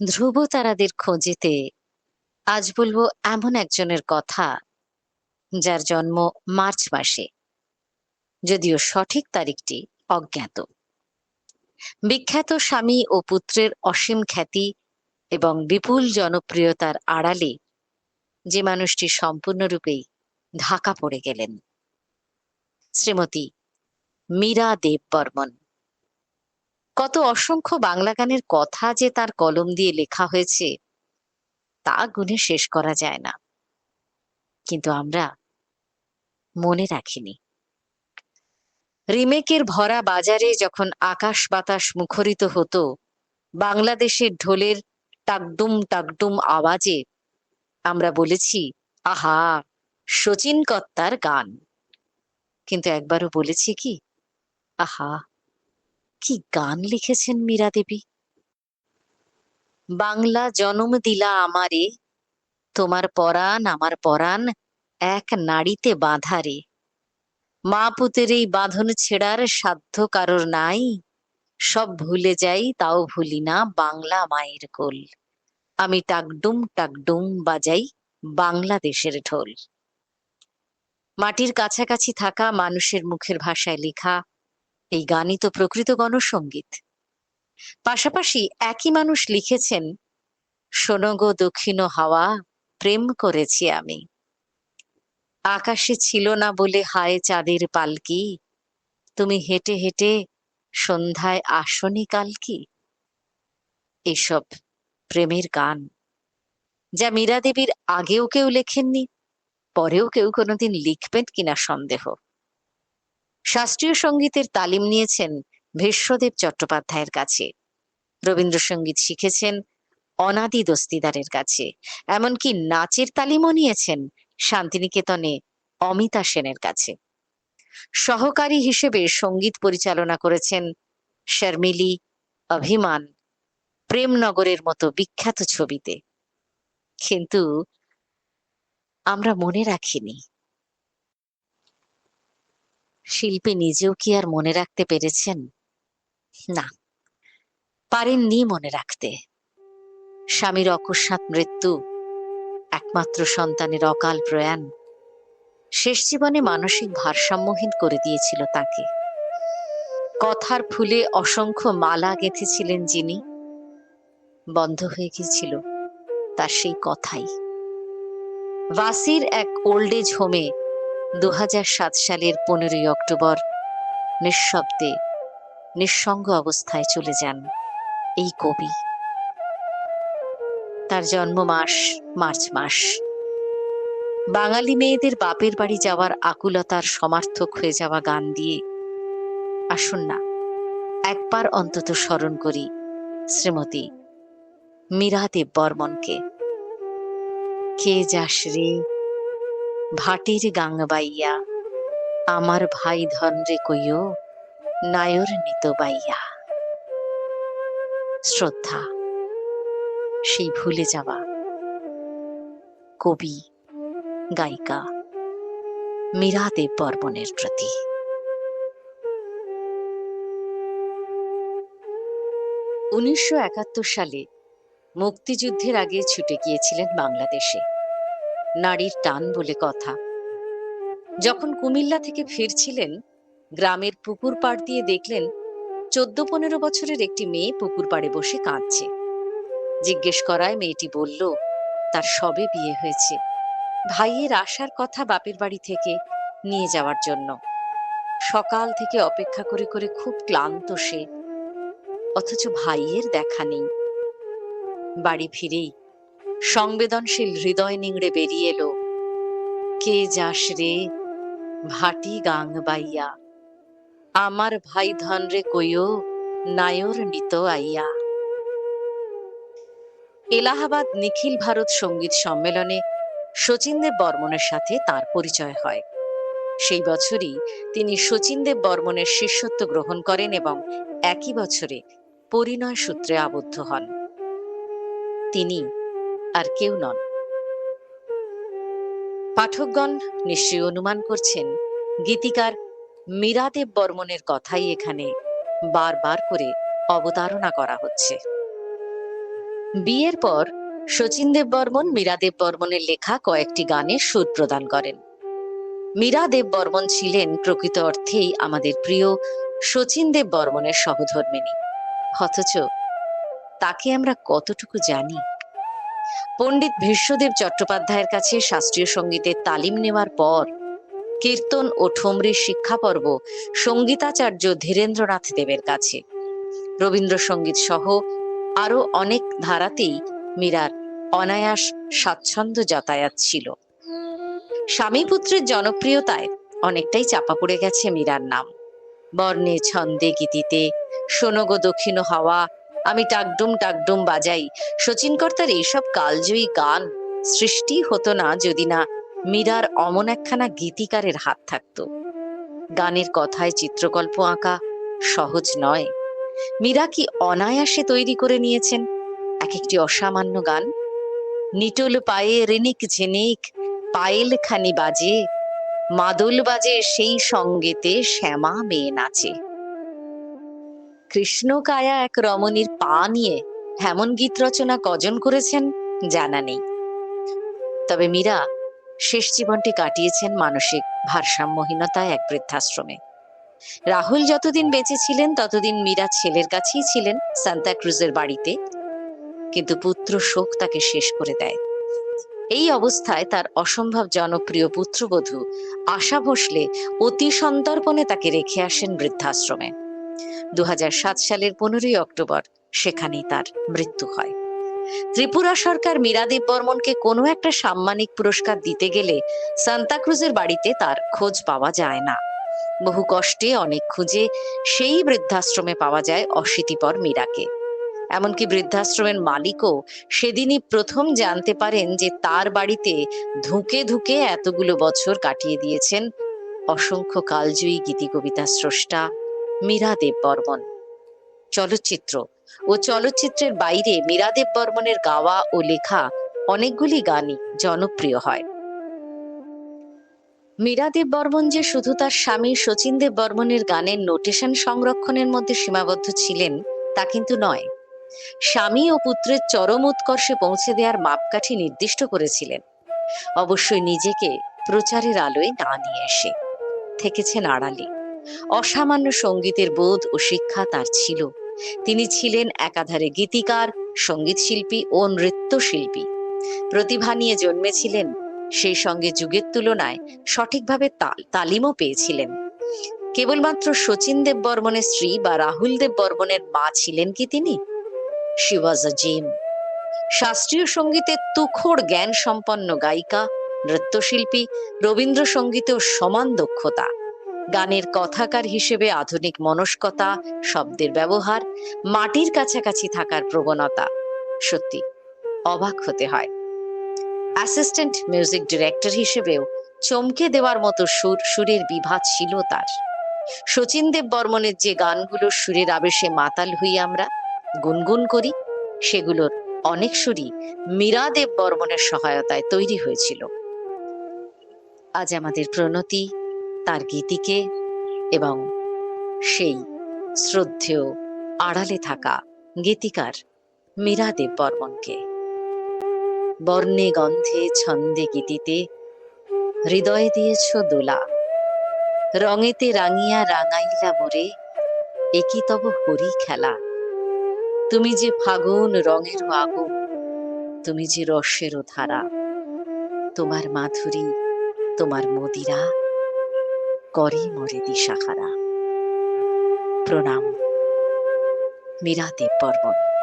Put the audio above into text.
ধ্রুব তারাদের খোঁজেতে আজ বলব এমন একজনের কথা যার জন্ম মার্চ মাসে, যদিও সঠিক তারিখটি অজ্ঞাত। বিখ্যাত স্বামী ও পুত্রের অসীম খ্যাতি এবং বিপুল জনপ্রিয়তার আড়ালে যে মানুষটি সম্পূর্ণরূপেই ঢাকা পড়ে গেলেন। শ্রীমতী মীরা দেব বর্মন কত অসংখ্য বাংলা গানের কথা যে তার কলম দিয়ে লেখা হয়েছে, তা গুণে শেষ করা যায় না। কিন্তু আমরা মনে রাখিনি। রিমেকের ভরা বাজারে যখন আকাশ বাতাস মুখরিত হতো, বাংলাদেশের ঢোলের টাকডুম টাকডুম আওয়াজে আমরা বলেছি, আহা, শচীন কর্তার গান। কিন্তু একবারও বলেছি কি, আহা কি গান লিখেছেন মীরা দেবী? বাংলা জনম দিলা আমারে, তোমার পরাণ আমার পরাণ এক নাড়িতে বাঁধারে মা পুতের এই বাঁধন ছেড়ার সাধ্য কারোর নাই, সব ভুলে যাই তাও ভুলি না বাংলা মায়ের কোল। আমি টাকডুম টাকডুম বাজাই বাংলাদেশের ঢোল। মাটির কাছাকাছি থাকা মানুষের মুখের ভাষায় লেখা এই গানই তো প্রকৃত গণসঙ্গীত পাশাপাশি একই মানুষ লিখেছেন, শোনো গো দক্ষিণ হাওয়া, প্রেম করেছি আমি। আকাশে ছিল না বলে হায় চাঁদের পালকি। তুমি হেঁটে হেঁটে সন্ধ্যায় আসনি কাল কি? এসব প্রেমের গান, যা মীরা দেবীর আগেও কেউ লেখেননি, পরেও কেউ কোনোদিন লিখবেন কিনা সন্দেহ। শাস্ত্রীয় সঙ্গীতের তালিম নিয়েছেন ভীষ্মদেব চট্টোপাধ্যায়ের কাছে। রবীন্দ্রসঙ্গীত শিখেছেন অনাদি দস্তিদারের কাছে। এমনকি নাচের তালিমও নিয়েছেন শান্তিনিকেতনে অমিতা সেনের কাছে। সহকারী হিসেবে সংগীত পরিচালনা করেছেন শর্মিলি অভিমান প্রেমনগরের মতো বিখ্যাত ছবিতে। কিন্তু আমরা মনে রাখিনি। শিল্পী নিজেও কি আর মনে রাখতে পেরেছেন? না। পারেননি মনে রাখতে। স্বামীর অকস্মাৎ মৃত্যু, একমাত্র সন্তানের অকাল প্রয়াণ, শেষ জীবনে মানসিক ভারসাম্যহীন করে দিয়েছিল তাকে। কথার ফুলে অসংখ্য মালা গেঁথেছিলেন যিনি। বন্ধ হয়ে গিয়েছিল তার সেই কথাই। ওয়াসির এক ওল্ড এজ হোমে দু হাজার সাত সালের পনেরোই অক্টোবর নিঃশব্দে, নিঃসঙ্গ অবস্থায় চলে যান এই কবি। তার জন্ম মাস, মার্চ মাস। বাঙালি মেয়েদের বাপের বাড়ি যাওয়ার আকুলতার সমার্থক হয়ে যাওয়া গান দিয়ে আসুন না, একবার অন্তত স্মরণ করি শ্রীমতী মীরা দেব বর্মনকে। কে যাস রে? ভাটির গাঙ্গবাইয়া আমার ভাই ধন রে কইও, নায়র নিত বাইয়া। শ্রদ্ধা, সেই ভুলে যাওয়া। কবি, গায়িকা মীরা দেব বর্মনের প্রতি। উনিশশো একাত্তর সালে মুক্তিযুদ্ধের আগে ছুটে গিয়েছিলেন বাংলাদেশে। নারীর টান বলে কথা। যখন কুমিল্লা থেকে ফিরছিলেন, গ্রামের পুকুর পাড় দিয়ে দেখলেন চোদ্দ পনেরো বছরের একটি মেয়ে পুকুর পাড়ে বসে কাঁদছে। জিজ্ঞেস করায় মেয়েটি বলল, তার সবে বিয়ে হয়েছে। ভাইয়ের আসার কথা বাপের বাড়ি থেকে নিয়ে যাওয়ার জন্য। সকাল থেকে অপেক্ষা করে করে খুব ক্লান্ত সে। অথচ ভাইয়ের দেখা নেই। বাড়ি ফিরেই সংবেদনশীল হৃদয় নিংড়ে বেরিয়ে এলো। কে যাস রে? ভাটি গাং বাইয়া। আমার ভাই ধন রে কইও, নায়র নিত আইয়া। এলাহাবাদ নিখিল ভারত সংগীত সম্মেলনে শচীনদেব বর্মনের সাথে তার পরিচয় হয়। সেই বছরই তিনি শচীনদেব বর্মনের শিষ্যত্ব গ্রহণ করেন এবং একই বছরে পরিণয় সূত্রে আবদ্ধ হন। তিনি আর কেউ নন। পাঠকগণ নিশ্চয়ই অনুমান করছেন, গীতিকার মীরাদেব বর্মনের কথাই এখানে বারবার করে অবতারণা করা হচ্ছে। বিয়ের পর শচীন দেব বর্মন মীরা দেব বর্মনের লেখা কয়েকটি গানে সুর প্রদান করেন। মীরা দেব বর্মন ছিলেন প্রকৃত অর্থেই আমাদের প্রিয় শচীন দেব বর্মনের সহধর্মিনী। অথচ তাকে আমরা কতটুকু জানি? পণ্ডিত ভীষ্মদেব চট্টোপাধ্যায়ের কাছে শাস্ত্রীয় সঙ্গীতের তালিম নেওয়ার পর কীর্তন ও ঠুমরির শিক্ষা পর্ব সঙ্গীতাচার্য ধীরেন্দ্রনাথ দেবের কাছে। রবীন্দ্রসঙ্গীত সহ আরও অনেক ধারাতেই মীরার অনায়াস স্বাচ্ছন্দ্য যাতায়াত ছিল। স্বামী পুত্রের জনপ্রিয়তায় অনেকটাই চাপা পড়ে গেছে মীরার নাম। বর্ণে ছন্দে গীতিতে শোনগো দক্ষিণ হাওয়া আমি টাকডুম টাকডুম বাজাই। শচীন কর্তার এইসব কালজয়ী গান সৃষ্টি হতো না যদি না মীরার অমন একখানা গীতিকারের হাত থাকত। গানের কথায় চিত্রকল্প আঁকা সহজ নয়। মীরা কি অনায়াসে তৈরি করে নিয়েছেন এক একটি অসামান্য গান? নিটোল পায়ে রেনিক ঝেনিক, পায়েল খানি বাজে, মাদল বাজে সেই সঙ্গেতে শ্যামা মেয়ে নাচে। কৃষ্ণ কায়া এক রমণীর পা নিয়ে এমন গীত রচনা কজন করেছেন জানা নেই। তবে মীরা শেষ জীবনটি কাটিয়েছেন মানসিক ভারসাম্যহীনতায় এক বৃদ্ধাশ্রমে। রাহুল যতদিন বেঁচে ছিলেন, ততদিন মীরা ছেলের কাছেই ছিলেন সান্তা ক্রুজের বাড়িতে। কিন্তু পুত্র শোক তাকে শেষ করে দেয়। এই অবস্থায় তার অসম্ভব জনপ্রিয় পুত্রবধূ আশা ভোসলে অতি সন্তর্পণে তাকে রেখে আসেন বৃদ্ধাশ্রমে। দু হাজার সাত সালের পনেরোই অক্টোবর, সেখানেই তার মৃত্যু হয়। ত্রিপুরা সরকার মীরাদেব বর্মনকে কোনো একটা সাম্মানিক পুরস্কার দিতে গেলে সান্তাক্রুজের বাড়িতে তার খোঁজ পাওয়া যায় না। বহু কষ্টে অনেক খুঁজে সেই বৃদ্ধাশ্রমে পাওয়া যায় অশীতিপর মীরাকে। এমনকি বৃদ্ধাশ্রমের মালিকও সেদিনই প্রথম জানতে পারেন যে তার বাড়িতে ধুকে ধুকে এতগুলো বছর কাটিয়ে দিয়েছেন অসংখ্য কালজয়ী গীতি কবিতা স্রষ্টা মীরা দেব বর্মন। চলচ্চিত্র। ও চলচ্চিত্রের বাইরে মীরা দেব বর্মনের গাওয়া ও লেখা অনেকগুলি গানই জনপ্রিয় হয়। মীরা দেব বর্মন যে শুধু তার স্বামী শচীন দেব বর্মনের গানের নোটেশন সংরক্ষণের মধ্যে সীমাবদ্ধ ছিলেন, তা কিন্তু নয়। স্বামী ও পুত্রের চরম উৎকর্ষে পৌঁছে দেওয়ার মাপকাঠি নির্দিষ্ট করেছিলেন। অবশ্যই নিজেকে প্রচারের আলোয় না নিয়ে এসে। থেকেছেন আড়ালে। অসামান্য সঙ্গীতের বোধ ও শিক্ষা তার ছিল। তিনি ছিলেন একাধারে গীতিকার সংগীত শিল্পী ও নৃত্যশিল্পী। প্রতিভা নিয়ে জন্মেছিলেন, সেই সঙ্গে যুগের তুলনায় সঠিকভাবে তাল, তালিমও পেয়েছিলেন। কেবলমাত্র শচীন দেব বর্মনের স্ত্রী বা রাহুল দেব বর্মনের মা ছিলেন কি তিনি? শি ওয়াজ জিম শাস্ত্রীয় সঙ্গীতের তুখোড় জ্ঞান সম্পন্ন গায়িকা, নৃত্যশিল্পী, রবীন্দ্রসঙ্গীতেও সমান দক্ষতা। গানের কথাকার হিসেবে আধুনিক মনস্কতা, শব্দের ব্যবহার, মাটির কাছাকাছি থাকার প্রবণতা। সত্যি, অবাক হতে হয়। অ্যাসিস্ট্যান্ট মিউজিক ডিরেক্টর হিসেবেও চমকে দেওয়ার মতো সুর, সুরের বিভা ছিল তার। শচীন দেব বর্মনের যে গানগুলো সুরের আবেশে মাতাল হই আমরা, গুনগুন করি, সেগুলোর অনেক সুরই মীরা দেব বর্মনের সহায়তায় তৈরি হয়েছিল। আজ আমাদের প্রণতি তার গীতিকে এবং সেই শ্রদ্ধেয় আড়ালে থাকা গীতিকার মীরা দেব বর্মনকে। বর্ণে গন্ধে ছন্দে গীতিতে হৃদয়ে দিয়েছ দোলা। রঙেতে রাঙিয়া রাঙাইলা মোরে একই তব হরি খেলা। তুমি যে ফাগুন রঙের আগুন তুমি যে রসেরও ধারা। তোমার মাধুরী, তোমার মদিরা করে মরে দিশাহারা প্রণাম। মীরা পর্বণ